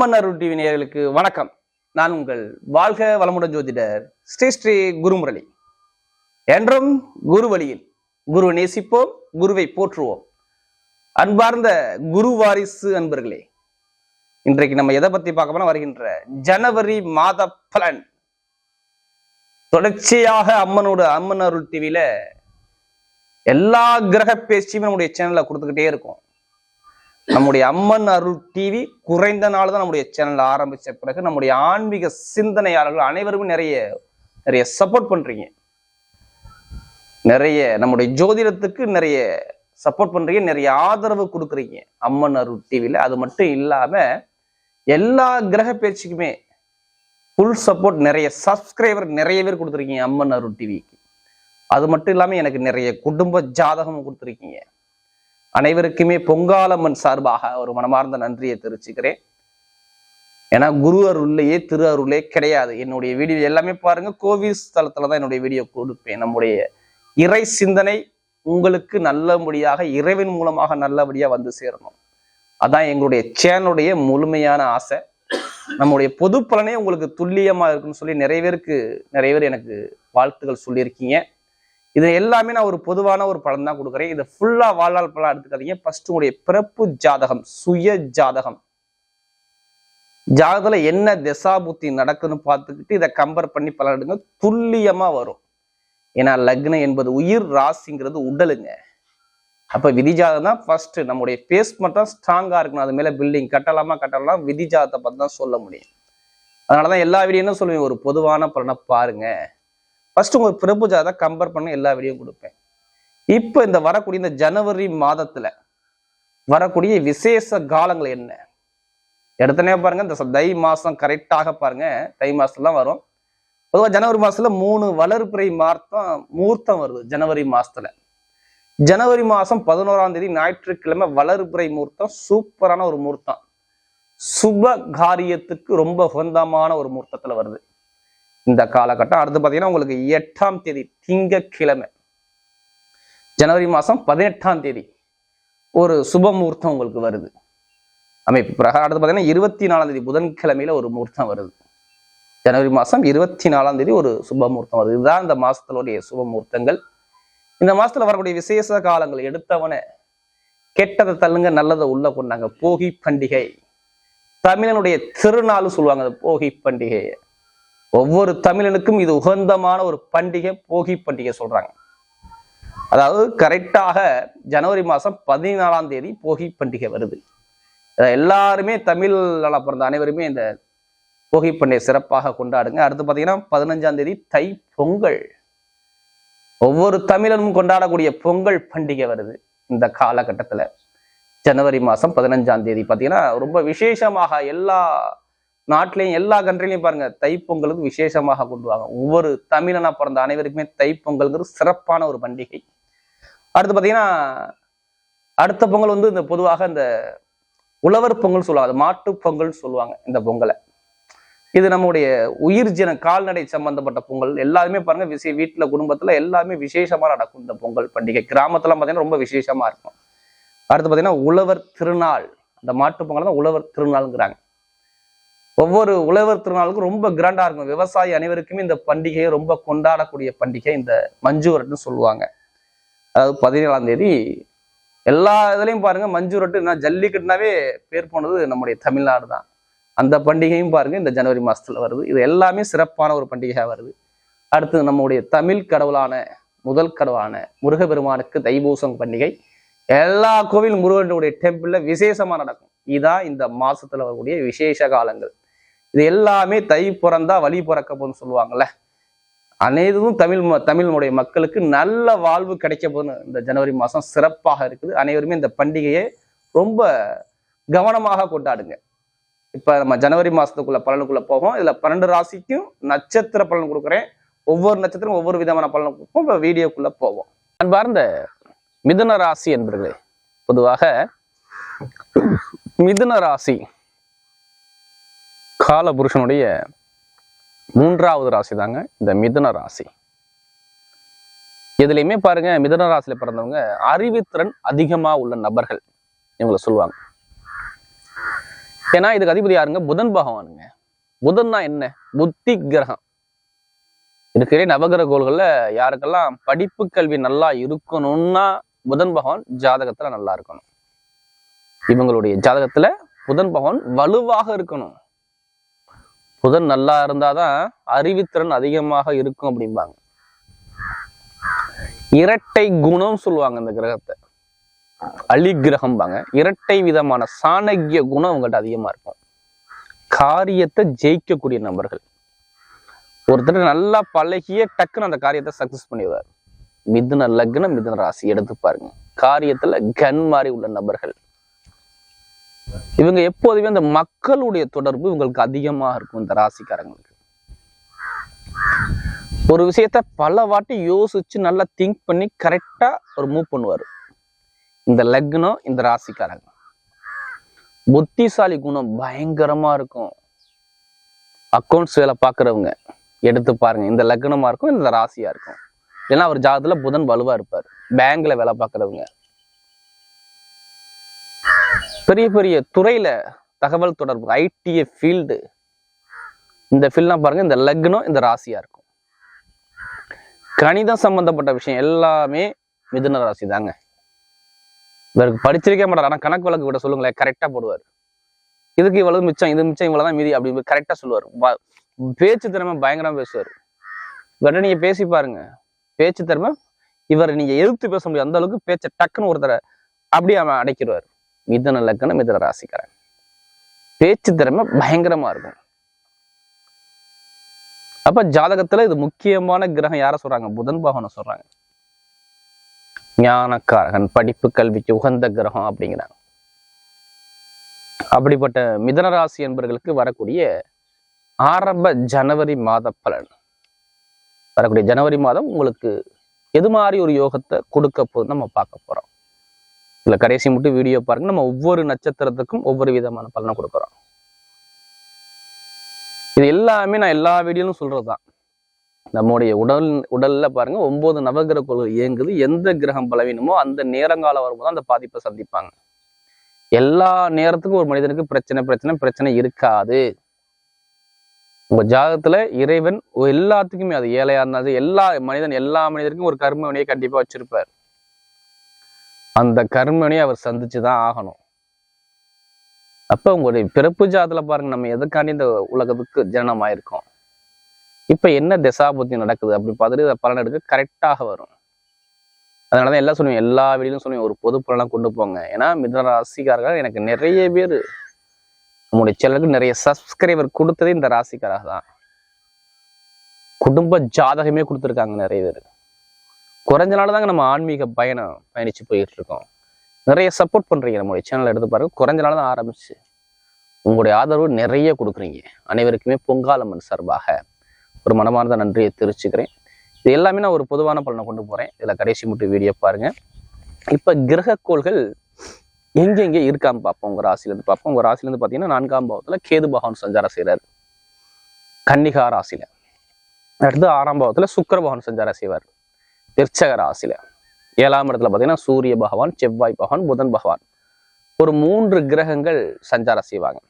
அம்மன் அருள் TV நேயர்களுக்கு வணக்கம். நான் உங்கள் வாழ்க வளமுடன் ஜோதிடர் ஸ்ரீ ஸ்ரீ குருமுரளி. என்றும் குரு வழியில் குரு நேசிப்போம் குருவை போற்றுவோம். அன்பார்ந்த குரு வாரிசு அன்பர்களே இன்றைக்கு நம்ம எதை பத்தி பார்க்க போனா வருகின்ற ஜனவரி மாத பலன். தொடர்ச்சியாக அம்மனோட அம்மன் அருள் டிவியில எல்லா கிரக பேச்சியுமே நம்முடைய சேனல்ல கொடுத்துக்கிட்டே இருக்கும். நம்முடைய அம்மன் அருள் டிவி குறைந்த நாள் தான் நம்முடைய சேனல் ஆரம்பித்த பிறகு நம்முடைய ஆன்மீக சிந்தனையாளர்கள் அனைவருமே நிறைய நிறைய சப்போர்ட் பண்ணுறீங்க நிறைய நம்முடைய ஜோதிடத்துக்கு நிறைய சப்போர்ட் பண்ணுறீங்க நிறைய ஆதரவு கொடுக்குறீங்க அம்மன் அருள் டிவியில அது மட்டும் இல்லாமல் எல்லா கிரக பேச்சுக்குமே ஃபுல் சப்போர்ட் நிறைய சப்ஸ்கிரைபர் நிறைய பேர் கொடுத்துருக்கீங்க அம்மன் அருள் டிவிக்கு. அது மட்டும் இல்லாமல் எனக்கு நிறைய குடும்ப ஜாதகம் கொடுத்துருக்கீங்க. அனைவருக்குமே பொங்காலம்மன் சார்பாக ஒரு மனமார்ந்த நன்றியை தெரிவிச்சுக்கிறேன். ஏன்னா குரு அருள்லையே திரு அருளே கிடையாது. என்னுடைய வீடியோ எல்லாமே பாருங்க. கோவில் ஸ்தலத்துல தான் என்னுடைய வீடியோ கொடுப்பேன். நம்முடைய இறை சிந்தனை உங்களுக்கு நல்லபடியாக இறைவன் மூலமாக நல்லபடியாக வந்து சேரணும். அதான் எங்களுடைய சேனலுடைய முழுமையான ஆசை. நம்முடைய பொது பலனே உங்களுக்கு துல்லியமாக இருக்குன்னு சொல்லி நிறைய பேருக்கு நிறைய பேர் எனக்கு வாழ்த்துக்கள் சொல்லியிருக்கீங்க. இது எல்லாமே நான் ஒரு பொதுவான ஒரு பலன் தான் கொடுக்குறேன். இதை ஃபுல்லாக வாழ்நாள் பலன் எடுத்துக்காதீங்க. ஃபர்ஸ்ட் உங்களுடைய பிறப்பு ஜாதகம் சுய ஜாதகம். ஜாதகத்துல என்ன திசா புத்தி நடக்குதுன்னு பார்த்துக்கிட்டு இதை கம்பேர் பண்ணி பலன் எடுங்க. துல்லியமா வரும். ஏன்னா லக்னம் என்பது உயிர் ராசிங்கிறது உடலுங்க. அப்போ விதி ஜாதகம் தான் ஃபர்ஸ்ட் நம்முடைய பேஸ் மட்டும் ஸ்ட்ராங்காக இருக்கணும். அது மேலே பில்டிங் கட்டலாமா கட்டலாம் விதி பற்றி தான் சொல்ல முடியும். அதனாலதான் எல்லா வீடியோ சொல்லுவேன்? ஒரு பொதுவான பலனை பாருங்கள் ஃபர்ஸ்ட் உங்க பிரபு ஜாதகம் கம்பேர் பண்ண எல்லா வீடியோ கொடுப்பேன். இப்போ இந்த வரக்கூடிய இந்த ஜனவரி மாதத்துல வரக்கூடிய விசேஷ காலங்கள் என்ன? எடுத்தனே பாருங்க இந்த தை மாசம் கரெக்டாக பாருங்க தை மாசம்லாம் வரும். பொதுவாக ஜனவரி மாசத்துல மூணு வளர்பிறை மார்த்தம் மூர்த்தம் வருது ஜனவரி மாசத்துல. ஜனவரி மாசம் பதினோராம் தேதி ஞாயிற்றுக்கிழமை வளர்பிறை மூர்த்தம் சூப்பரான ஒரு மூர்த்தம். சுப காரியத்துக்கு ரொம்ப உகந்தமான ஒரு மூர்த்தத்துல வருது. இந்த காலகட்டம். அடுத்து பார்த்தீங்கன்னா உங்களுக்கு எட்டாம் தேதி திங்கக்கிழமை ஜனவரி மாசம் பதினெட்டாம் தேதி ஒரு சுப முகூர்த்தம் உங்களுக்கு வருது. அமைப்பு பிரகாரம். அடுத்து பார்த்தீங்கன்னா இருபத்தி நாலாம் தேதி புதன்கிழமையில ஒரு முகூர்த்தம் வருது. ஜனவரி மாசம் இருபத்தி நாலாம் தேதி ஒரு சுப முகூர்த்தம் வருது. இதுதான் இந்த மாசத்தினுடைய சுப முகூர்த்தங்கள். இந்த மாசத்துல வரக்கூடிய விசேஷ காலங்கள் எடுத்தவன கெட்டதை தள்ளுங்க நல்லதை உள்ள கொண்டாங்க. போகி பண்டிகை. தமிழனுடைய திருநாள் சொல்லுவாங்க அந்த போகி பண்டிகை ஒவ்வொரு தமிழனுக்கும் இது உகந்தமான ஒரு பண்டிகை போகி பண்டிகை சொல்றாங்க. அதாவது கரெக்டாக ஜனவரி மாதம் பதினாலாம் தேதி போகி பண்டிகை வருது. இதை எல்லாருமே தமிழ் பிறந்த அனைவருமே இந்த போகி பண்டிகை சிறப்பாக கொண்டாடுங்க. அடுத்து பார்த்தீங்கன்னா பதினஞ்சாம் தேதி தை பொங்கல். ஒவ்வொரு தமிழனும் கொண்டாடக்கூடிய பொங்கல் பண்டிகை வருது இந்த காலகட்டத்தில். ஜனவரி மாதம் பதினஞ்சாம் தேதி பார்த்தீங்கன்னா ரொம்ப விசேஷமாக எல்லா நாட்டிலையும் எல்லா கண்ட்ரிலையும் பாருங்க தைப்பொங்கலுக்கு விசேஷமாக கொண்டுவாங்க ஒவ்வொரு தமிழனா பிறந்த அனைவருக்குமே தைப்பொங்கல்ங்கிறது சிறப்பான ஒரு பண்டிகை. அடுத்து பார்த்தீங்கன்னா அடுத்த பொங்கல் வந்து இந்த பொதுவாக இந்த உழவர் பொங்கல் சொல்லுவாங்க. மாட்டு பொங்கல் சொல்லுவாங்க இந்த பொங்கலை. இது நம்முடைய உயிர் ஜன கால்நடை சம்பந்தப்பட்ட பொங்கல். எல்லாருமே பாருங்க விசே வீட்டில் குடும்பத்தில் எல்லாமே விசேஷமா நடக்கும் இந்த பொங்கல் பண்டிகை. கிராமத்துல பார்த்தீங்கன்னா ரொம்ப விசேஷமா இருக்கும். அடுத்து பார்த்தீங்கன்னா உழவர் திருநாள். அந்த மாட்டு பொங்கல் தான் உழவர் திருநாள்ங்கிறாங்க. ஒவ்வொரு உழவர் திருநாளுக்கும் ரொம்ப கிராண்டா இருக்கும். விவசாயி அனைவருக்குமே இந்த பண்டிகையை ரொம்ப கொண்டாடக்கூடிய பண்டிகை இந்த மஞ்சுவரட்டுன்னு சொல்லுவாங்க. அதாவது பதினேழாம் தேதி. எல்லா இதுலயும் பாருங்க மஞ்சுரட்டு நான் ஜல்லிக்கட்டுனாவே பேர் போனது நம்முடைய தமிழ்நாடு தான். அந்த பண்டிகையும் பாருங்க இந்த ஜனவரி மாசத்துல வருது. இது எல்லாமே சிறப்பான ஒரு பண்டிகையா வருது. அடுத்து நம்முடைய தமிழ் கடவுளான முதல் கடவுளான முருகபெருமானுக்கு தைபூசம் பண்டிகை. எல்லா கோவில் முருகனுடைய டெம்பிள்ல விசேஷமா நடக்கும். இதான் இந்த மாசத்துல வரக்கூடிய விசேஷ காலங்கள். இது எல்லாமே தை பிறந்தா வழி பிறக்க போகுதுன்னு சொல்லுவாங்கல்ல. அனைத்தும் தமிழ் ம- மக்களுக்கு நல்ல வாழ்வு கிடைக்க போகுதுன்னு இந்த ஜனவரி மாதம் சிறப்பாக இருக்குது. அனைவருமே இந்த பண்டிகையை ரொம்ப கவனமாக கொண்டாடுங்க. இப்போ நம்ம ஜனவரி மாதத்துக்குள்ள பலனுக்குள்ள போவோம் இதில் பன்னெண்டு ராசிக்கும் நட்சத்திர பலன் கொடுக்குறேன். ஒவ்வொரு நட்சத்திரம் ஒவ்வொரு விதமான பலன் கொடுப்போம். இப்போ வீடியோக்குள்ள போவோம். அன்பார்ந்த மிதுன ராசி என்பர்களே பொதுவாக மிதுன ராசி கால புருஷனுடைய மூன்றாவது ராசி தாங்க இந்த மிதன ராசி. எதுலையுமே பாருங்க மிதன ராசியில பிறந்தவங்க அறிவுத்திறன் அதிகமா உள்ள நபர்கள் இவங்களை சொல்லுவாங்க. ஏன்னா இதுக்கு அதிபதி யாருங்க? புதன் பகவானுங்க. புதன்னா என்ன? புத்தி கிரகம். இதுக்கிடையே நவகிரக கோள்கள்ல யாருக்கெல்லாம் படிப்பு கல்வி நல்லா இருக்கணும்னா புதன் பகவான் ஜாதகத்துல நல்லா இருக்கணும். இவங்களுடைய ஜாதகத்துல புதன் பகவான் வலுவாக இருக்கணும். புதன் நல்லா இருந்தாதான் அறிவுத்திறன் அதிகமாக இருக்கும் அப்படிம்பாங்க. இரட்டை குணம் சொல்லுவாங்க இந்த கிரகத்தை. அலி கிரகம்பாங்க இரட்டை விதமான சாணக்கிய குணம் அவங்ககிட்ட அதிகமா இருக்கும். காரியத்தை ஜெயிக்கக்கூடிய நபர்கள். ஒருத்தர் நல்லா பழகிய டக்குன்னு அந்த காரியத்தை சக்சஸ் பண்ணிடுவார். மிதுன லக்னம் மிதுன ராசி எடுத்து பாருங்க. காரியத்துல கன் மாதிரி உள்ள நபர்கள். இவங்க எப்போதுமே அந்த மக்களுடைய தொடர்பு இவங்களுக்கு அதிகமாக இருக்கும் இந்த ராசிக்காரங்களுக்கு. ஒரு விஷயத்த பல வாட்டி யோசிச்சு நல்லா திங்க் பண்ணி கரெக்டா ஒரு மூவ் பண்ணுவார். இந்த லக்னம் இந்த ராசிக்காரங்க. புத்திசாலி குணம் பயங்கரமா இருக்கும். அக்கௌண்ட்ஸ் வேலை பார்க்குறவங்க எடுத்து பாருங்க. இந்த லக்னமா இருக்கும் இந்த ராசியா இருக்கும். ஏன்னா அவர் ஜாதத்துல புதன் வலுவா இருப்பார். பேங்க்ல வேலை பார்க்குறவங்க. பெரிய பெரிய துறையில தகவல் தொடர்பு ஐடிஏ ஃபீல்டு இந்த ஃபீல்ட்லாம் பாருங்க இந்த லக்னம் இந்த ராசியா இருக்கும். கணிதம் சம்மந்தப்பட்ட விஷயம் எல்லாமே மிதுன ராசி தாங்க. இவருக்கு படிச்சிருக்கே மாட்டார் ஆனா கணக்கு வழக்கு விட சொல்லுங்களேன் கரெக்டா போடுவார். இதுக்கு இவ்வளவு மிச்சம் இது மிச்சம் இவ்வளவுதான் மீதி அப்படி கரெக்டா சொல்லுவார். பேச்சு திறமை பயங்கரமா பேசுவார். இவர்கிட்ட நீங்க பேசி பாருங்க. பேச்சு திறமை இவர் நீங்க எதிர்த்து பேச முடியும் அந்த அளவுக்கு பேச்சை டக்குன்னு ஒருத்தரை அப்படியே அவன் அடைக்கிடுவார். மிதன லக்கணம் மிதன ராசிக்காரன் பேச்சு திறமை பயங்கரமா இருக்கும். அப்ப ஜாதகத்துல இது முக்கியமான கிரகம் யார சொல்றாங்க? புதன் பகவானை சொல்றாங்க. ஞானக்காரகன் படிப்பு கல்விக்கு உகந்த கிரகம் அப்படிங்கிறாங்க. அப்படிப்பட்ட மிதன ராசி என்பவர்களுக்கு வரக்கூடிய ஆரம்ப ஜனவரி மாத பலன். வரக்கூடிய ஜனவரி மாதம் உங்களுக்கு எது மாதிரி ஒரு யோகத்தை கொடுக்க போகுது நம்ம பார்க்க போறோம். இல்லை கடைசி மட்டும் வீடியோ பாருங்க. நம்ம ஒவ்வொரு நட்சத்திரத்துக்கும் ஒவ்வொரு விதமான பலனை கொடுக்குறோம். இது எல்லாமே நான் எல்லா வீடியோலும் சொல்றதுதான். நம்முடைய உடல் உடல்ல பாருங்க ஒன்பது நவகிரக கோள்கள் இயங்குது. எந்த கிரகம் பலவீனமோ அந்த நேரங்காலம் வரும்போது அந்த பாதிப்பை சந்திப்பாங்க. எல்லா நேரத்துக்கும் ஒரு மனிதனுக்கு பிரச்சனை பிரச்சனை பிரச்சனை இருக்காது. உங்க ஜாதகத்துல இறைவன் எல்லாத்துக்குமே அது ஏழையா இருந்தாலும் எல்லா மனிதன் எல்லா மனிதருக்கும் ஒரு கர்ம வினையை கண்டிப்பா வச்சிருப்பார். அந்த கர்மனையும் அவர் சந்திச்சு தான் ஆகணும். அப்ப உங்களுடைய பிறப்பு ஜாதத்தில் பாருங்க நம்ம எதுக்காண்டி இந்த உலகத்துக்கு ஜனனம் ஆயிருக்கோம் இப்ப என்ன திசாபுத்தி நடக்குது? அப்படி பார்த்துட்டு பலன் எடுக்க கரெக்டாக வரும். அதனாலதான் எல்லாம் சொல்லுவேன் எல்லா வீடியும் சொல்லுவேன் ஒரு பொது பலனாக கொண்டு போங்க. ஏன்னா மிதன ராசிக்காரர்கள் எனக்கு நிறைய பேர் நம்முடைய சேனலுக்கு நிறைய சப்ஸ்கிரைபர் கொடுத்ததே இந்த ராசிக்காராக தான் குடும்ப ஜாதகமே கொடுத்துருக்காங்க நிறைய பேர். குறைஞ்ச நாள் தாங்க நம்ம ஆன்மீக பயணம் பயணிச்சு போயிட்டு இருக்கோம் நிறைய சப்போர்ட் பண்றீங்க நம்மளுடைய சேனல் எடுத்து பாருங்க. குறைஞ்ச நாள் தான் ஆரம்பிச்சு. உங்களுடைய ஆதரவு நிறைய கொடுக்குறீங்க. அனைவருக்குமே பொங்காலம்மன் சார்பாக ஒரு மனமார்ந்த நன்றியை தெரிவிச்சுக்கிறேன். இது எல்லாமே நான் ஒரு பொதுவான பலனை கொண்டு போறேன். இதில் கடைசி மட்டும் வீடியோ பாருங்க. இப்போ கிரகக்கோள்கள் எங்கெங்கே இருக்கான்னு பார்ப்போம். உங்கள் ராசிலேருந்து பார்ப்போம். உங்கள் ராசிலேருந்து பார்த்தீங்கன்னா நான்காம் பாவத்தில் கேது பகவான் சஞ்சாரம் செய்கிறார் கன்னிகா ராசியில். அடுத்து ஆறாம் பாவத்தில் சுக்கர பகவான் சஞ்சாரம் செய்வார். விருச்சக ராசியில். ஏழாம் இடத்துல பார்த்தீங்கன்னா சூரிய பகவான் செவ்வாய் பகவான் புதன் பகவான். ஒரு மூன்று கிரகங்கள் சஞ்சாரம் செய்வாங்க.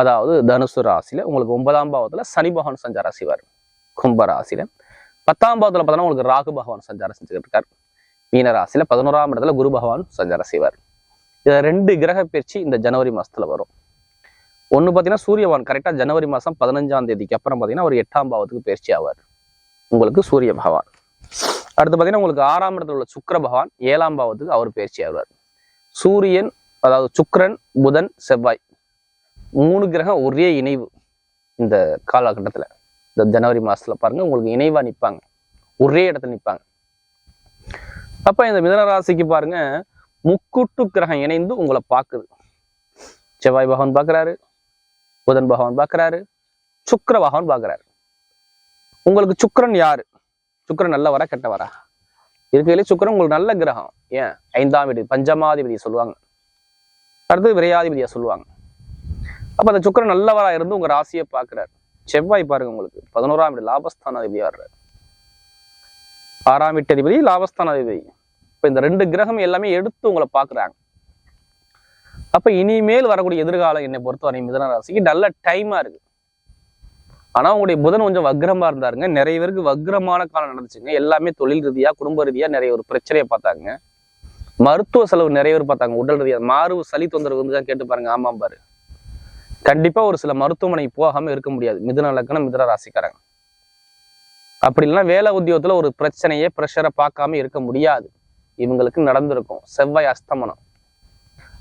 அதாவது தனுசு ராசியில் உங்களுக்கு ஒன்பதாம் பாவத்துல சனி பகவான் சஞ்சாரம் செய்வார். கும்ப ராசியில். பத்தாம் பாவத்துல பார்த்தோன்னா உங்களுக்கு ராகு பகவான் சஞ்சாரம் செஞ்சுக்கிட்டு இருக்கார். மீன ராசியில் பதினோராம் இடத்துல குரு பகவான் சஞ்சாரம் செய்வார். இது ரெண்டு கிரக பயிற்சி இந்த ஜனவரி மாசத்துல வரும். ஒண்ணு பார்த்தீங்கன்னா சூரியவான் கரெக்டா ஜனவரி மாசம் பதினஞ்சாம் தேதிக்கு அப்புறம் பார்த்தீங்கன்னா ஒரு எட்டாம் பாவத்துக்கு பயிற்சி ஆவார். உங்களுக்கு சூரிய பகவான். அடுத்து பார்த்தீங்கன்னா உங்களுக்கு ஆறாம் இடத்துல உள்ள சுக்கர பகவான் ஏழாம் பாவத்துக்கு அவர் பயிற்சி ஆகிறார் சூரியன் அதாவது சுக்கரன் புதன் செவ்வாய் மூணு கிரகம் ஒரே இணைவு இந்த காலகட்டத்துல. இந்த ஜனவரி மாசத்துல பாருங்க உங்களுக்கு இணைவா நிற்பாங்க ஒரே இடத்துல நிற்பாங்க அப்ப இந்த மிதனராசிக்கு பாருங்கள் பாருங்க முக்கூட்டு கிரகம் இணைந்து உங்களை பார்க்குது. செவ்வாய் பகவான் பார்க்குறாரு புதன் பகவான் பார்க்குறாரு சுக்கர பகவான் பார்க்குறாரு. உங்களுக்கு சுக்கிரன் யாரு? சுக்கிரன் கெட்ட கெட்டவரா இருக்கையிலே சுக்கிரன் உங்களுக்கு நல்ல கிரகம். ஏன்? ஐந்தாம் வீடு பஞ்சமாதிபதியை சொல்லுவாங்க. அடுத்து விரையாதிபதியா சொல்லுவாங்க. அப்ப அந்த சுக்கிரன் நல்லவரா இருந்து உங்க ராசியை பார்க்கறாரு. செவ்வாய் பாருங்க உங்களுக்கு. பதினோராம் வீடு லாபஸ்தானாதிபதியா வர்றாரு. ஆறாம் வீட்டு அதிபதி லாபஸ்தானாதிபதி. இப்போ இந்த ரெண்டு கிரகம் எல்லாமே எடுத்து உங்களை பார்க்குறாங்க. அப்ப இனிமேல் வரக்கூடிய எதிர்காலம் என்னை பொறுத்தவரை மிதன ராசிக்கு நல்ல டைமா இருக்கு. ஆனா உங்களுடைய புதன் கொஞ்சம் வக்ரமாக இருந்தாருங்க. நிறைய பேருக்கு வக்ரமான காலம் நடந்துச்சுங்க. எல்லாமே தொழில் ரீதியா குடும்ப ரீதியா நிறைய ஒரு பிரச்சனையை பார்த்தாங்க. மருத்துவ செலவு நிறைய பேர் பார்த்தாங்க உடல் ரீதியா. மாறு சளி தொந்தரவு வந்து கேட்டு பாருங்க. ஆமாம் பாரு. கண்டிப்பா ஒரு சில மருத்துவமனைக்கு போகாம இருக்க முடியாது. மிதுன லக்கணம் மிதுன ராசிக்காரங்க. அப்படி இல்லைன்னா வேலை உத்தியோகத்துல ஒரு பிரச்சனையே ப்ரெஷரை பார்க்காம இருக்க முடியாது. இவங்களுக்கு நடந்திருக்கும். செவ்வாய் அஸ்தமனம்.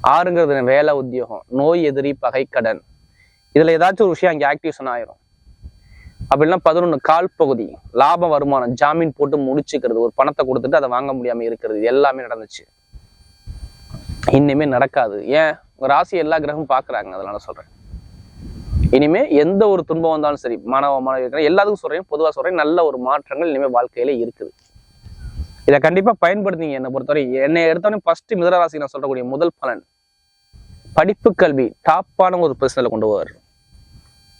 ஆறுங்கிறது வேலை உத்தியோகம் நோய் எதிரி பகை கடன் இதுல ஏதாச்சும் ஒரு விஷயம் அங்கே ஆக்டிவேஷன் ஆயிரும். அப்படிலாம் பதினொன்று கால் பகுதி லாப வருமானம் ஜாமீன் போட்டு முடிச்சுக்கிறது ஒரு பணத்தை கொடுத்துட்டு அதை வாங்க முடியாமல் இருக்கிறது எல்லாமே நடந்துச்சு. இனிமே நடக்காது. ஏன்? உங்கள் ராசி எல்லா கிரகமும் பார்க்குறாங்க அதனால சொல்றேன். இனிமே எந்த ஒரு துன்பம் வந்தாலும் சரி மாணவ மாணவி எல்லாத்துக்கும் சொல்றேன் பொதுவாக சொல்கிறேன் நல்ல ஒரு மாற்றங்கள் இனிமேல் வாழ்க்கையில் இருக்குது. இதை கண்டிப்பாக பயன்படுத்திங்க என்னை பொறுத்தவரை. என்னை எடுத்தோடனே ஃபர்ஸ்ட் மிதராசி நான் சொல்லக்கூடிய முதல் பலன் படிப்பு கல்வி டாப்பான ஒரு பிரச்சனையில கொண்டு போவார்.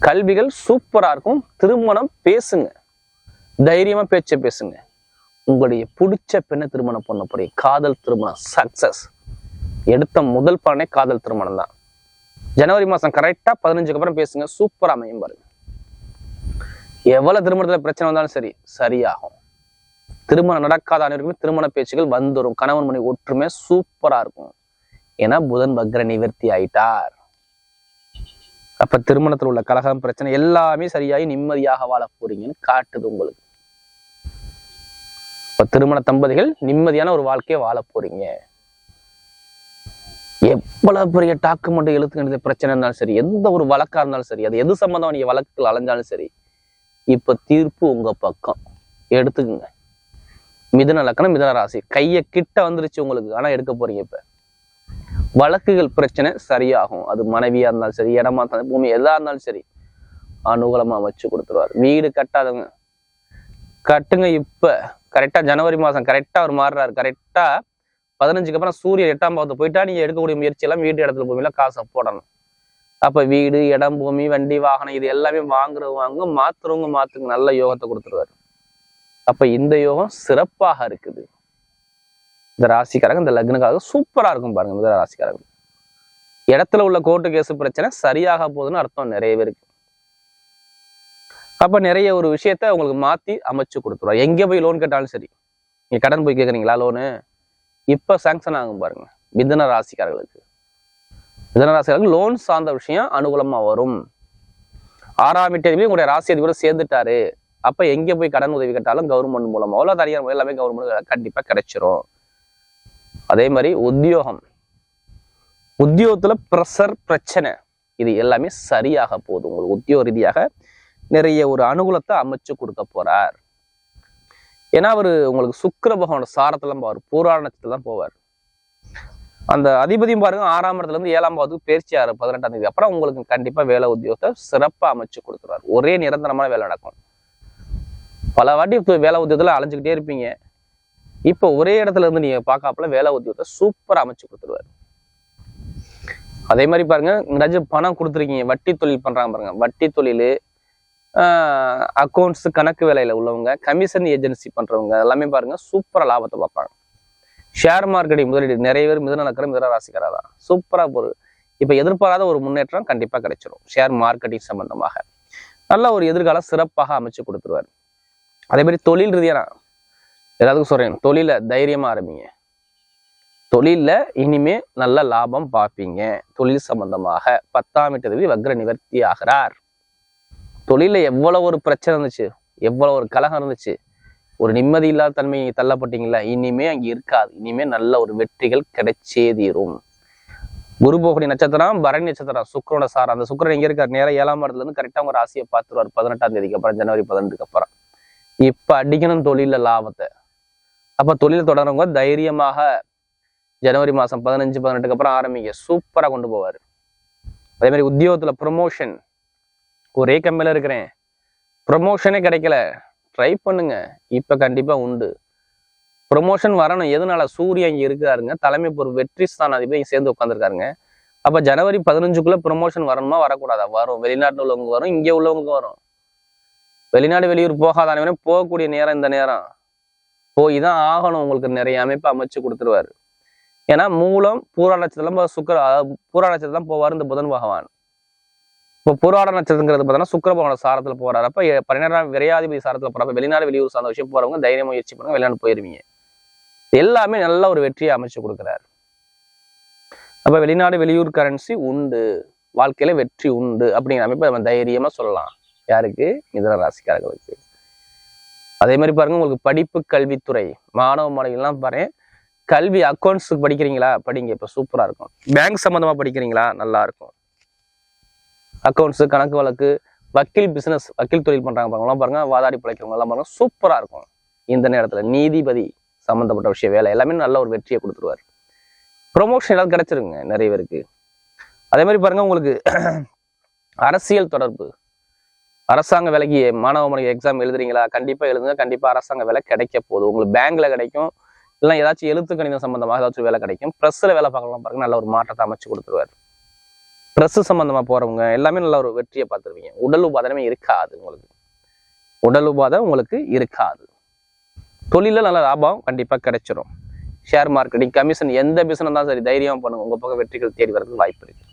கல்விகள் சூப்பரா இருக்கும். திருமணம் பேசுங்க. தைரியமா பேச்ச பேசுங்க. உங்களுடைய பிடிச்ச பெண்ணை திருமணம் பண்ண போறீங்க. காதல் திருமணம் சக்சஸ் எடுத்த முதல் பலனே காதல் திருமணம் தான். ஜனவரி மாசம் கரெக்டா பதினஞ்சுக்கு அப்புறம் பேசுங்க. சூப்பரா அமையும் பாருங்க. எவ்வளவு திருமணத்தில் பிரச்சனை வந்தாலும் சரி சரியாகும். திருமணம் நடக்காத அனைவருக்குமே திருமண பேச்சுகள் வந்துடும் கணவன் மணி ஒற்றுமை சூப்பரா இருக்கும். ஏன்னா புதன் வக்ர நிவர்த்தி ஆயிட்டார். அப்ப திருமணத்தில் உள்ள கலகம் பிரச்சனை எல்லாமே சரியாகி நிம்மதியாக வாழ போறீங்கன்னு காட்டுது உங்களுக்கு. இப்ப திருமண தம்பதிகள் நிம்மதியான ஒரு வாழ்க்கையை வாழ போறீங்க. எவ்வளவு பெரிய டாக்குமெண்ட் எழுத்துக்கிறது பிரச்சனை இருந்தாலும் சரி எந்த ஒரு வழக்கா இருந்தாலும் சரி அது எது சம்மந்தம் நீங்க வழக்குகள் அலைஞ்சாலும் சரி இப்ப தீர்ப்பு உங்க பக்கம். எடுத்துக்குங்க. மிதன லக்கணம் மிதன ராசி. கையை கிட்ட வந்துருச்சு உங்களுக்கு ஆனா எடுக்க போறீங்க இப்ப. வழக்குகள் பிரச்சனை சரியாகும். அது மனைவியா இருந்தாலும் சரி இடமா இருந்தாலும் பூமி எதா இருந்தாலும் சரி அனுகூலமா வச்சு கொடுத்துருவார். வீடு கட்டாதவங்க. கட்டுங்க இப்ப. கரெக்டா ஜனவரி மாசம் கரெக்டா அவர் மாறுறாரு. கரெக்டா பதினஞ்சுக்கு அப்புறம் சூரியன் எட்டாம் பாவத்தை போயிட்டா நீங்க எடுக்கக்கூடிய முயற்சி எல்லாம் வீட்டு இடத்துல பூமியில காசை போடணும். அப்ப வீடு இடம் பூமி வண்டி வாகனம் இது எல்லாமே வாங்குறவங்க வாங்க மாத்துறவங்க மாத்துங்க நல்ல யோகத்தை கொடுத்துருவாரு. அப்ப இந்த யோகம் சிறப்பாக இருக்குது. இந்த ராசிக்காரங்க இந்த லக்னக்காரங்க சூப்பரா இருக்கும் பாருங்க இந்த ராசிக்காரங்க. இடத்துல உள்ள கோர்ட்டு கேஸ் பிரச்சனை சரியாக போகுதுன்னு அர்த்தம் நிறைய பேருக்கு. அப்போ நிறைய ஒரு விஷயத்த உங்களுக்கு மாற்றி அமைச்சு கொடுத்துருவார் எங்கே போய் லோன் கேட்டாலும் சரி. நீங்கள் கடன் போய் கேட்குறீங்களா லோனு இப்போ சாங்ஷன் ஆகும் பாருங்க மிதன ராசிக்காரர்களுக்கு. மிதன ராசிக்காரர்கள் லோன் சார்ந்த விஷயம் அனுகூலமா வரும். ஆறாம் வீட்டு உங்களுடைய ராசி அதிபர் சேர்ந்துட்டாரு. அப்போ எங்கே போய் கடன் உதவி கேட்டாலும் கவர்மெண்ட் மூலமாக அவ்வளோ தனியார் எல்லாமே கவர்மெண்ட் கண்டிப்பாக கிடைச்சிரும். அதே மாதிரி உத்தியோகம். உத்தியோகத்துல ப்ரெஷர் பிரச்சனை இது எல்லாமே சரியாக போகுது. உங்களுக்கு உத்தியோக ரீதியாக நிறைய ஒரு அனுகூலத்தை அமைச்சு கொடுக்க போறார். ஏன்னா அவர் உங்களுக்கு சுக்கர பகவானோட சாரத்தெல்லாம் போவார் பூராட நட்சத்திரம் தான் போவார். அந்த அதிபதியும் பாருங்க ஆறாம் இடத்துல இருந்து ஏழாம் பாவத்துக்கு பேர்ச்சி ஆறு பதினெட்டாம் தேதி. அப்புறம் உங்களுக்கு கண்டிப்பா வேலை உத்தியோகத்தை சிறப்பா அமைச்சு கொடுத்துருவார். ஒரே நிரந்தரமான வேலை நடக்கும். பல வாட்டி வேலை உத்தியோகத்தில் அலைஞ்சுக்கிட்டே இருப்பீங்க. இப்போ ஒரே இடத்துல இருந்து நீங்க பார்க்காப்புல வேலை உத்தியோகத்தை சூப்பராக அமைச்சு கொடுத்துருவாரு. அதே மாதிரி பாருங்க ஏதாச்சும் பணம் கொடுத்துருக்கீங்க வட்டி தொழில் பண்ணுறாங்க பாருங்க. வட்டி தொழில் அக்கௌண்ட்ஸ் கணக்கு வேலையில் உள்ளவங்க கமிஷன் ஏஜென்சி பண்றவங்க எல்லாமே பாருங்க சூப்பரா லாபத்தை பார்ப்பாங்க. ஷேர் மார்க்கெட்டிங் முதலீடு நிறைய பேர் மிதன நக்கர மிதன ராசிக்காரா தான். சூப்பரா போகுது இப்ப எதிர்பாராத ஒரு முன்னேற்றம் கண்டிப்பா கிடைச்சிரும். ஷேர் மார்க்கெட்டிங் சம்பந்தமாக. நல்ல ஒரு எதிர்காலம் சிறப்பாக அமைச்சு கொடுத்துருவார். அதே மாதிரி தொழில் ரீதியான எல்லாத்துக்கும் சொல்றேன் தொழில தைரியமா ஆரம்பிங்க தொழில்ல இனிமே நல்ல லாபம் பார்ப்பீங்க. தொழில் சம்பந்தமாக பத்தாம் தேதி வக்ர நிவர்த்தி ஆகிறார். தொழில எவ்வளவு ஒரு பிரச்சனை இருந்துச்சு எவ்வளவு ஒரு கலகம் இருந்துச்சு. ஒரு நிம்மதி இல்லாத தன்மை தள்ளப்பட்டீங்களா இனிமே அங்கே இருக்காது. இனிமே நல்ல ஒரு வெற்றிகள் கிடைச்சே தீரும். குரு நட்சத்திரம் பரணி நட்சத்திரம் சுக்கரோட சார் அந்த சுக்கரன் எங்க இருக்கார்? நேரம் ஏழாம் இடத்துல இருந்து கரெக்டா உங்க ராசியை பார்த்துருவார். பதினெட்டாம் தேதிக்கு அப்புறம் ஜனவரி பதினெட்டுக்கு அப்புறம். இப்ப அடிக்கணும் தொழில லாபத்தை. அப்ப தொழில் தொடரவங்க தைரியமாக ஜனவரி மாசம் பதினஞ்சு பதினெட்டுக்கு அப்புறம் ஆரம்பிங்க. சூப்பரா கொண்டு போவாரு. அதே மாதிரி உத்தியோகத்துல ப்ரொமோஷன் ஒரே கம்பெனில இருக்கிறேன். ப்ரொமோஷனே கிடைக்கல. ட்ரை பண்ணுங்க. இப்ப கண்டிப்பா உண்டு. ப்ரொமோஷன் வரணும். எதனால? சூரியன் இங்க இருக்காருங்க. தலைமை பொறுப்பு வெற்றி ஸ்தான அதிபதி சேர்ந்து உட்காந்துருக்காருங்க அப்ப ஜனவரி பதினஞ்சுக்குள்ள ப்ரொமோஷன் வரணுமா? வரக்கூடாதா? வரும். வெளிநாட்டில் உள்ளவங்க வரும். இங்கே உள்ளவங்க வரும். வெளிநாடு வெளியூர் போகாத அனைவரும் போகக்கூடிய நேரம் இந்த நேரம். போய் தான் ஆகணும் உங்களுக்கு நிறைய அமைப்பு அமைச்சு கொடுத்துருவாரு. ஏன்னா மூலம் பூரா நட்சத்திரம் சுக்கர பூரா நட்சத்திரம் போவார் இந்த புதன் பகவான். இப்போ புராட நட்சத்திரங்கிறது பார்த்தீங்கன்னா சுக்கர பகவான சாரத்துல போறாரு. அப்ப பன்னிரெண்டாம் விரையாதிபதி சாரத்தில் போறப்ப வெளிநாடு வெளியூர் சார்ந்த விஷயம் போறவங்க தைரியம் முயற்சி பண்ணுங்க வெளிநாடு போயிருவீங்க. எல்லாமே நல்ல ஒரு வெற்றியை அமைச்சு கொடுக்குறாரு. அப்ப வெளிநாடு வெளியூர் கரன்சி உண்டு. வாழ்க்கையில வெற்றி உண்டு அப்படிங்கிற அமைப்பை நம்ம தைரியமா சொல்லலாம். யாருக்கு? மிதன ராசிக்காரர்களுக்கு. அதே மாதிரி பாருங்க உங்களுக்கு படிப்பு கல்வித்துறை மாணவ மாணவிகள்லாம் பாருங்க கல்வி அக்கௌண்ட்ஸுக்கு படிக்கிறீங்களா? படிங்க இப்போ சூப்பராக இருக்கும். பேங்க் சம்மந்தமாக படிக்கிறீங்களா? நல்லா இருக்கும். அக்கௌண்ட்ஸு கணக்கு வழக்கு வக்கீல் பிஸ்னஸ் வக்கீல் தொழில் பண்றாங்க பாருங்க பாருங்க வாதாடி பிழைக்கிறவங்கலாம் பாருங்க சூப்பராக இருக்கும். இந்த நேரத்தில் நீதிபதி சம்மந்தப்பட்ட விஷயம் வேலை எல்லாமே நல்ல ஒரு வெற்றியை கொடுத்துருவார். ப்ரொமோஷன் ஏதாவது கிடைச்சிருங்க நிறைய பேருக்கு. அதே மாதிரி பாருங்க உங்களுக்கு அரசியல் தொடர்பு அரசாங்க வேலைக்கு மாணவ மாணவி எக்ஸாம் எழுதுறீங்களா? கண்டிப்பாக எழுதுங்க. கண்டிப்பாக அரசாங்க வேலை கிடைக்க போகுது. உங்களுக்கு பேங்க்ல கிடைக்கும். இல்லை ஏதாச்சும் எழுத்து கணிதம் சம்பந்தமாக ஏதாச்சும் வேலை கிடைக்கும். ப்ரெஸ்ஸில் வேலை பார்க்கலாம் பாருங்க. நல்ல ஒரு மாற்றத்தை அமைச்சு கொடுத்துருவாரு. ப்ரெஸ் சம்பந்தமா போறவங்க எல்லாமே நல்ல ஒரு வெற்றியை பார்த்துருவீங்க. உடல் உபாதனமே இருக்காது உங்களுக்கு. உடல் உபாதை உங்களுக்கு இருக்காது. தொழில நல்ல லாபம் கண்டிப்பாக கிடைச்சிரும். ஷேர் மார்க்கெட்டிங் கமிஷன் எந்த பிசினஸ் தான் சரி தைரியமாக பண்ணுங்க. உங்கள் பக்கம் வெற்றிகள் தேடி வரதுக்கு வாய்ப்பு இருக்கு.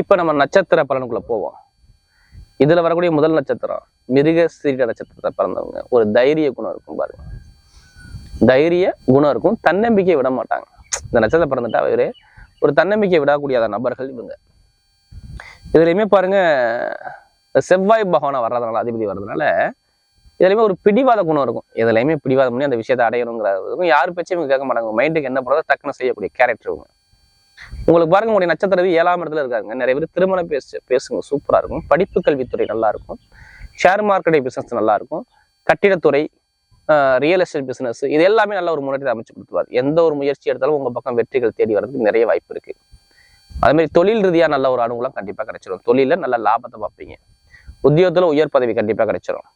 இப்போ நம்ம நட்சத்திர பலனுக்குள்ளே போவோம். இதுல வரக்கூடிய முதல் நட்சத்திரம் மிருக சீரிட நட்சத்திரத்தை பிறந்தவங்க. ஒரு தைரிய குணம் இருக்கும் பாருங்க. தைரிய குணம் இருக்கும். தன்னம்பிக்கையை விட மாட்டாங்க. இந்த நட்சத்திரம் பிறந்துட்டா அவரு ஒரு தன்னம்பிக்கையை விடக்கூடிய நபர்கள் இவங்க. இதுலயுமே பாருங்க செவ்வாய் பகவானை வர்றதுனால அதிபதி வர்றதுனால இதுலயுமே ஒரு பிடிவாத குணம் இருக்கும். எதுலையுமே பிடிவாதம் பண்ணி அந்த விஷயத்தை அடையணுங்கிறது யார் பேச்சும் இவங்க கேட்க மாட்டாங்க. மைண்டுக்கு என்ன பண்ணுறதோ டக்குன்னு செய்யக்கூடிய கேரக்டர் இவங்க. உங்களுக்கு பாருங்க உங்களுடைய நட்சத்திரவி ஏழாம் இடத்துல இருக்காங்க. நிறைய பேர் திருமணம் பேசு பேசுங்க சூப்பரா இருக்கும். படிப்பு கல்வித்துறை நல்லா இருக்கும். ஷேர் மார்க்கெட்டிங் பிசினஸ் நல்லா இருக்கும். கட்டிடத்துறை ரியல் எஸ்டேட் பிசினஸ் இது எல்லாமே நல்ல ஒரு முன்னேற்றத்தை அமைச்சு கொடுத்துருவார். எந்த ஒரு முயற்சி எடுத்தாலும் உங்க பக்கம் வெற்றிகள் தேடி வர்றதுக்கு நிறைய வாய்ப்பு இருக்கு. அதே மாதிரி தொழில் ரீதியா நல்ல ஒரு அனுகூலம் கண்டிப்பா கிடைச்சிடும் தொழில நல்ல லாபத்தை பார்ப்பீங்க. உத்தியோகத்துல உயர் பதவி கண்டிப்பா கிடைச்சிடும்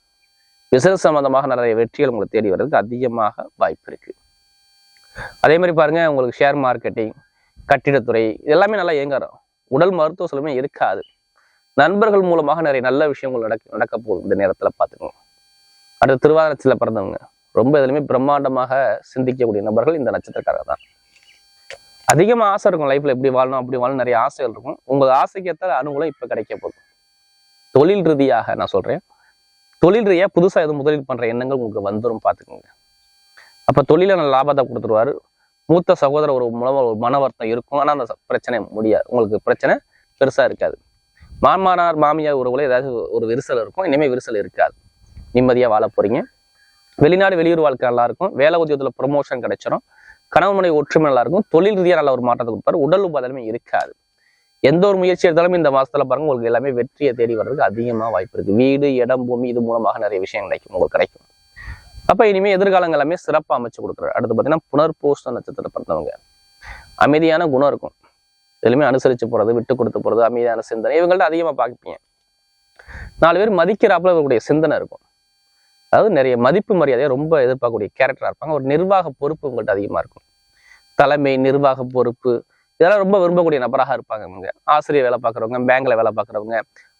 பிசினஸ் சம்மந்தமாக நிறைய வெற்றிகள் உங்களுக்கு தேடி வர்றதுக்கு அதிகமாக வாய்ப்பு இருக்கு. அதே மாதிரி பாருங்க உங்களுக்கு ஷேர் மார்க்கெட்டிங் கட்டிடத்துறை இது எல்லாமே நல்லா இயங்காரம். உடல் மருத்துவ செலவுமே இருக்காது. நண்பர்கள் மூலமாக நிறைய நல்ல விஷயங்கள் நடக்க நடக்க போகுது இந்த நேரத்துல பார்த்துக்கோங்க. அடுத்து திருவாரத்தில் பிறந்தவங்க. ரொம்ப இதுலையுமே பிரம்மாண்டமாக சிந்திக்கக்கூடிய நபர்கள் இந்த நட்சத்திரக்காரர் தான். அதிகமா ஆசை இருக்கும் லைஃப்பில் எப்படி வாழணும் அப்படி வாழணும் நிறைய ஆசைகள் இருக்கும். உங்க ஆசைக்கு ஏற்ற அனுகூலம் இப்ப கிடைக்க போகுது. தொழில் ரீதியாக நான் சொல்றேன். தொழில் ரீதியா புதுசா எதுவும் முதலீடு பண்ற எண்ணங்கள் உங்களுக்கு வந்துரும் பாத்துக்கோங்க அப்ப தொழில நல்ல லாபத்தை கொடுத்துருவாரு. மூத்த சகோதரர் ஒரு மூலமாக ஒரு மன வருத்தம் இருக்கும். ஆனால் அந்த பிரச்சனை முடியாது. உங்களுக்கு பிரச்சனை பெருசா இருக்காது. மாமனார் மாமியார் உறவுல ஏதாவது ஒரு விரிசல் இருக்கும். இனிமே விரிசல் இருக்காது. நிம்மதியா வாழ போறீங்க. வெளிநாடு வெளியூர் வாழ்க்கை நல்லா இருக்கும். வேலை உத்தியோகத்தில் ப்ரொமோஷன் கிடைச்சிடும் கணவன் மனைவி ஒற்றுமை நல்லா இருக்கும். தொழில் ரீதியாக நல்ல ஒரு மாற்றத்தை கொடுப்பாரு. உடல் உபாதனமே இருக்காது. எந்த ஒரு முயற்சி எடுத்தாலும் இந்த மாசத்துல பாருங்க உங்களுக்கு எல்லாமே வெற்றியை தேடி வர்றதுக்கு அதிகமா வாய்ப்பு இருக்கு. வீடு இடம் பூமி இது மூலமாக நிறைய விஷயம் கிடைக்கும். உங்களுக்கு கிடைக்கும். அப்ப இனிமே எதிர்காலங்கள் எல்லாமே சிறப்பா அமைச்சு கொடுக்குறாரு. அடுத்து பாத்தீங்கன்னா புனர்பூச நட்சத்திரத்தை பிறந்தவங்க. அமைதியான குணம் இருக்கும். எதுலையுமே அனுசரிச்சு போறது விட்டு கொடுத்து போறது அமைதியான சிந்தனை இவங்கள்ட்ட அதிகமா பார்ப்பீங்க. நாலு பேர் மதிக்கிறாப்புல இருக்கக்கூடிய சிந்தனை இருக்கும். அதாவது நிறைய மதிப்பு மரியாதையை ரொம்ப எதிர்பார்க்கக்கூடிய கேரக்டரா இருப்பாங்க. ஒரு நிர்வாக பொறுப்பு உங்கள்கிட்ட அதிகமா இருக்கும். தலைமை நிர்வாக பொறுப்பு இதெல்லாம் ரொம்ப விரும்பக்கூடிய நபராக இருப்பாங்க இவங்க. ஆசிரியர் வேலை பார்க்குறவங்க பேங்க்ல வேலை பார்க்குறவங்க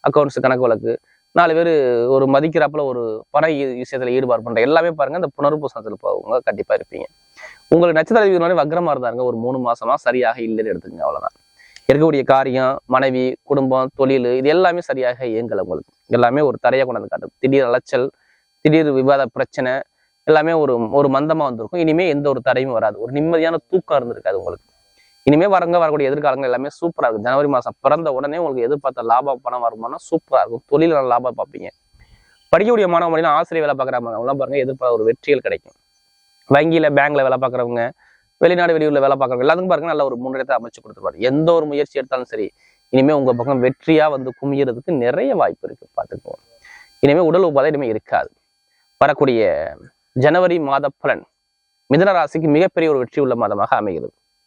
அக்கௌண்ட்ஸ் கணக்கு வழக்கு நாலு பேர் ஒரு மதிக்கிறாப்புல ஒரு பண ஈ- ஈடுபாடு பண்ணுற எல்லாமே பாருங்கள் இந்த புனர்பூசணத்துல போவங்க கண்டிப்பாக இருப்பீங்க. உங்களுக்கு நட்சத்திர வீரனாலே வக்ரமாக இருந்தாருங்க ஒரு மூணு மாசமா சரியாக இல்லைன்னு எடுத்துக்கங்க அவ்வளோதான் இருக்கக்கூடிய காரியம் மனைவி குடும்பம் தொழில் இது எல்லாமே சரியாக இயங்கலை உங்களுக்கு. எல்லாமே ஒரு தரையா கொண்டாந்து காட்டும். திடீர் அலைச்சல் திடீர் விவாத பிரச்சனை எல்லாமே ஒரு ஒரு மந்தமாக வந்திருக்கும். இனிமேல் எந்த ஒரு தடையும் வராது. ஒரு நிம்மதியான தூக்கம் இருந்திருக்காது உங்களுக்கு. இனிமே வரங்க வரக்கூடிய எதிர்காலங்கள் எல்லாமே சூப்பரா இருக்கும். ஜனவரி மாசம் பிறந்த உடனே உங்களுக்கு எதிர்பார்த்த லாபம் பணம் வருமானம் சூப்பரா இருக்கும். தொழில நல்ல லாபம் பார்ப்பீங்க. படிக்கக்கூடிய மாணவ மணினா ஆசிரியர் வேலை பார்க்குறாங்க அவங்களாம் பாருங்க எதிர்பார்த்த ஒரு வெற்றிகள் கிடைக்கும். வங்கியில பேங்க்ல வேலை பார்க்குறவங்க வெளிநாடு வெளியூர்ல வேலை பார்க்குறவங்க எல்லாத்துக்கும் பாருங்க நல்ல ஒரு முன்னேற்றத்தை அமைச்சு கொடுத்துருவாரு எந்த ஒரு முயற்சி எடுத்தாலும் சரி இனிமே உங்க பக்கம் வெற்றியா வந்து குமியறதுக்கு நிறைய வாய்ப்பு இருக்கு. பார்த்துக்குவோம். இனிமே உடல் உபாதை இனிமே இருக்காது. வரக்கூடிய ஜனவரி மாத பலன் மிதன ராசிக்கு மிகப்பெரிய ஒரு வெற்றி உள்ள மாதமாக அமைகிறது.